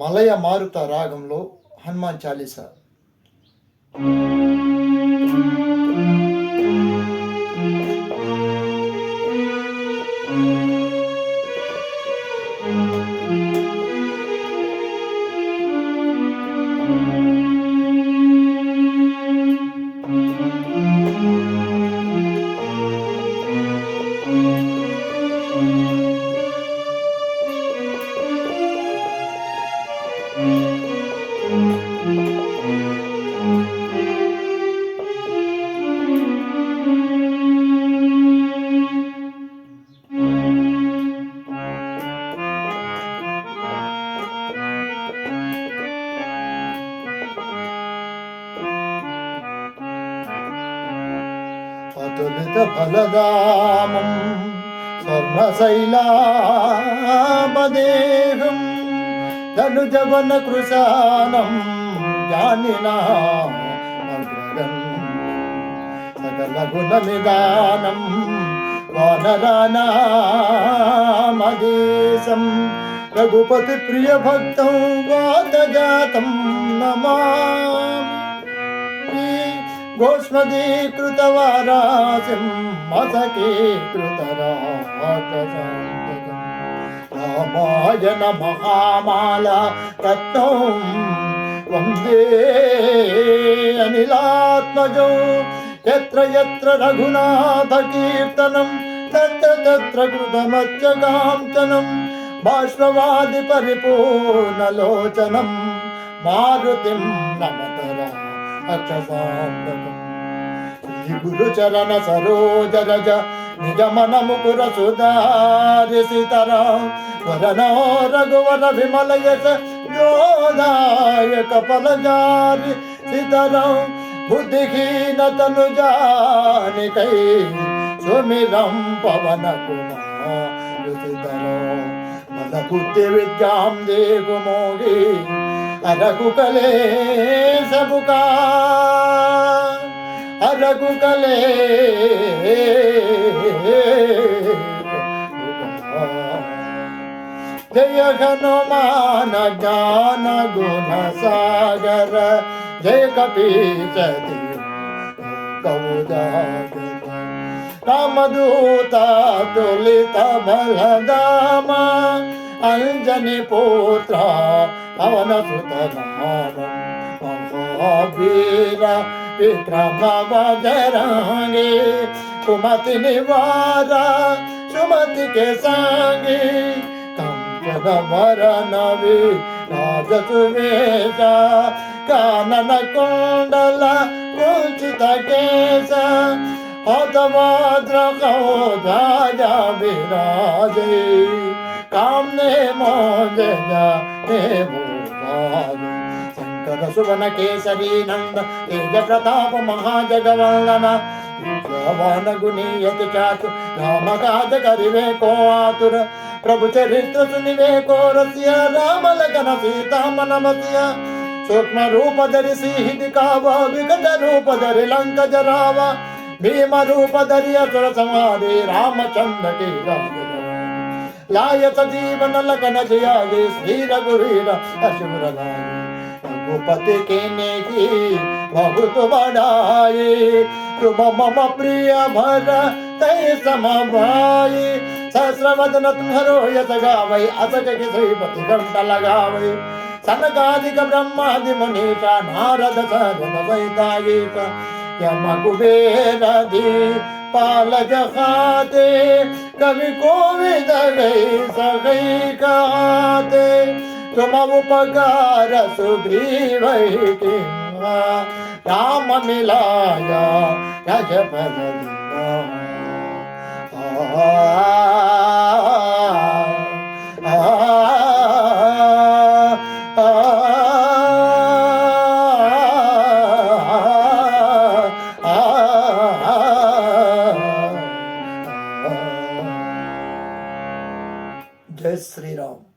మలయ మారుత రాగంలో హనుమాన్ చాలీసా. అతులిత ఫలదామం స్వర్ణశైలాపదేహం ధనుజవన కృశానం జానినా సకల గుణమిదానం వానరానామదేశం. రఘుపతి ప్రియ భక్తం వాతజాతం నమామి. గోష్మదీకృతవారాసిం మసకీకృతరాజసాంతకం రామాయణ మహామాల రత్నం వందే అనిలాత్మజో ఎత్ర ఎత్ర రఘునాథ కీర్తనం తత్ర తత్ర కృతమచ్చగాంచనం బాష్పవాది పరిపూర్ణలోచనం మారుతిం గురు చరణ సరోజ రజ నిజమన ముకుర సుధారి సీతరా వరణ రఘువర విమల యశ జోదాయక ఫలజారి సీతరాం బుద్ధిహీనతను జానికై సుమిరం పవన కుమారు సీతరాం మన బుద్ధి విద్యాం దేవు మోగి అరకు కలే అరకు కలే జయ హనుమాన జ్ఞాన గుణ సాగర. జయ కపీచతి కౌదాగర. రామదూత తులిత బలదామ అంజని పుత్ర పవన సుత నామ కుమతి నివార సుమతి కే సంగి కంచన వరనవి రాజసువేశ కానన కొండల కుంచిత కేశ హతవాద్రకౌజాయ విరాజే కామ్నే మోజయా హే సువన కేసరి నంద తేజ ప్రతాప మహాజగవల్లన విద్యావాన గుణీయతి చాతు రామగాజ కరివే కో ఆతుర ప్రభు చరిత్ర సునివే కో రస్య రామలగన సీతామనమస్య సూక్ష్మ రూప ధరి సిహిది కావ విగత రూప ధరి లంక జరావ భీమ రూప ధరి అసుర సమాధి రామచంద్ర కి లాయత జీవన లగన జయాలి శ్రీ రఘువీర అశుర रघुपति के नेही बहुत बड़ाई तुम मम प्रिय भर तय समभाई सहस्रवदन तुम्हारो यस गावै असक के श्रीपति घंट लगावै सनकादिक ब्रह्मादि मुनीषा नारद सरद सहितायिक यम कुबेरधि पाल जखाते कवि कोविद गई सगई कहते तुमपकार सुग्रीवै किं वा राममिलाय జై శ్రీరామ్